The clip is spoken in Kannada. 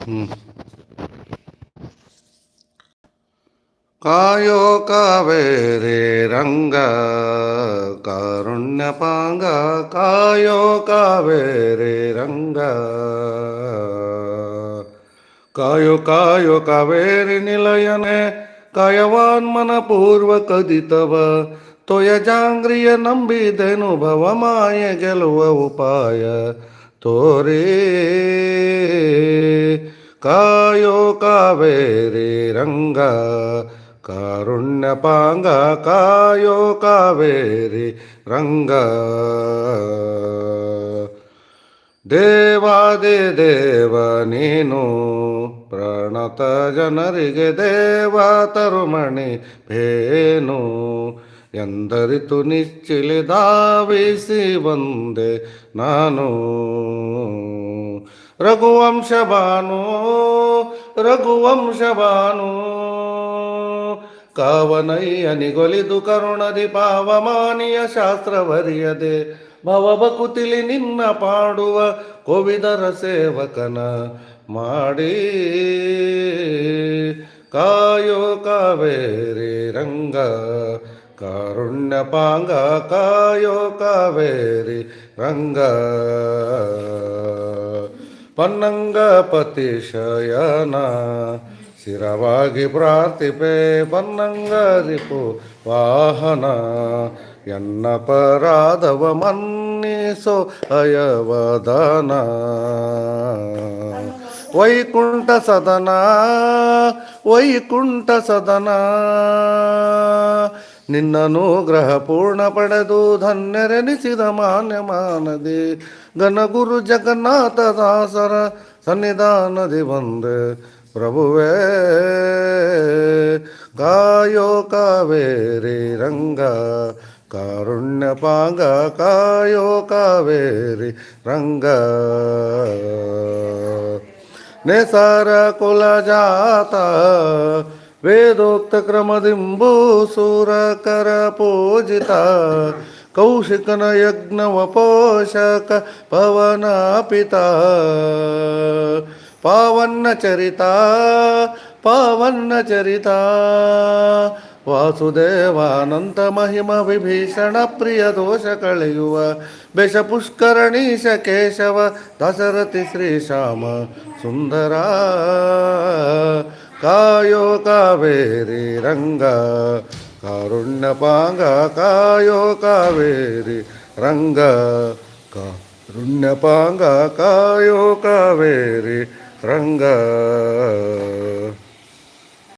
ಹ್ಞೂ ಕಾಯೋ ಕಾವೇರಿ ರಂಗ ಕಾರುಣ್ಯಪಾಂಗ ಕಾಯೋ ಕಾವೇರಿ ರಂಗ ಕಾಯೋ ಕಾಯೋ ಕಾವೇರಿ ನಿಲಯನೆ ಕಾಯವಾನ್ಮನ ಪೂರ್ವ ಕದಿತವ ತೊಯ ಜಾಂಗ್ರಿಯ ನಂಬಿದೆನು ಭವ ಮಾಯ ಗೆಲುವ ಉಪಾಯ ತೋರೇ ಕಾಯೋ ಕಾವೇರಿ ರಂಗ ಕಾರುಣ್ಯಪಾಂಗ ಕಾಯೋ ಕಾವೇರಿ ರಂಗ. ದೇವಾದಿ ದೇವ, ನೀನು ಪ್ರಣತ ಜನರಿಗೆ ದೇವ ತರುಮಣಿ ಭೇನು ಎಂದರಿತು ನಿಚ್ಚಿಲಿ ಧಾವಿಸಿ ಬಂದೆ ನಾನು. ರಘುವಂಶ ಭಾನು ರಘುವಂಶ ಭಾನು ಕಾವನಯ್ಯನಿಗೊಲಿದು ಕರುಣದಿ ಪಾವಮಾನಿಯ ಶಾಸ್ತ್ರವರಿಯದೆ, ಭವಬಕುತಿಲಿ ನಿನ್ನ ಪಾಡುವ ಕೋವಿದರ ಸೇವಕನ ಮಾಡಿ. ಕಾಯೋ ಕಾವೇರಿ ರಂಗ ಕಾರುಣ್ಯಪಾಂಗ ಕಾಯೋ ಕಾವೇರಿ ರಂಗ. ಪನ್ನಂಗಪತಿ ಶಯನ. ಸ್ಥಿರವಾಗಿ ಪ್ರಾರ್ಥಿಪೆ ಪನ್ನಂಗ ರಿಪು ವಾಹನ. ಎನ್ನ ಪರಾಧವ ಮನ್ನಿಸೋ ಅಯವದನ ವೈಕುಂಠ ಸದನ ವೈಕುಂಠ ಸದನ. ನಿನ್ನನು ಗ್ರಹ ಪೂರ್ಣ ಪಡೆದು ಧನ್ಯರೆನಿಸಿದ ಮಾನ್ಯ ಮಾನದೆ ಘನಗುರು ಜಗನ್ನಾಥ ದಾಸರ ಸನ್ನಿಧಾನದಿ ಬಂದೆ. ಪ್ರಭುವೇ, ಕಾಯೋ ಕಾವೇರಿ ರಂಗ ಕಾರುಣ್ಯಪಾಂಗ ಕಾಯೋ ಕಾವೇರಿ ರಂಗ. ನೇಸಾರ ಕುಲ ಜಾತ ವೇದೋಕ್ತ ಕ್ರಮದಿಂಬೂ ಸೂರಕರ ಪೂಜಿತ ಕೌಶಿಕನ ಯಜ್ಞವ ಪೋಷಕ ಪವನ ಪಿತ ಪಾವನ್ನ ಚರಿತ ಪಾವನ್ನ ಚರಿತ. ವಾಸುದೇವಾನಂತ ಮಹಿಮ ವಿಭೀಷಣ ಪ್ರಿಯ ದೋಷ ಕಳೆಯುವ ಬೆಷ ಪುಷ್ಕರಣೀಶ ಕೇಶವ ದಶರಥಿ ಶ್ರೀಶ್ಯಾಮ ಸುಂದರ. ಕಾಯೋ ಕಾವೇರಿ ರಂಗ ಕಾರುಣ್ಯಪಾಂಗ ಕಾಯೋ ಕಾವೇರಿ ರಂಗ ಕಾರುಣ್ಯಪಾಂಗ ಕಾಯೋ ಕಾವೇರಿ ರಂಗ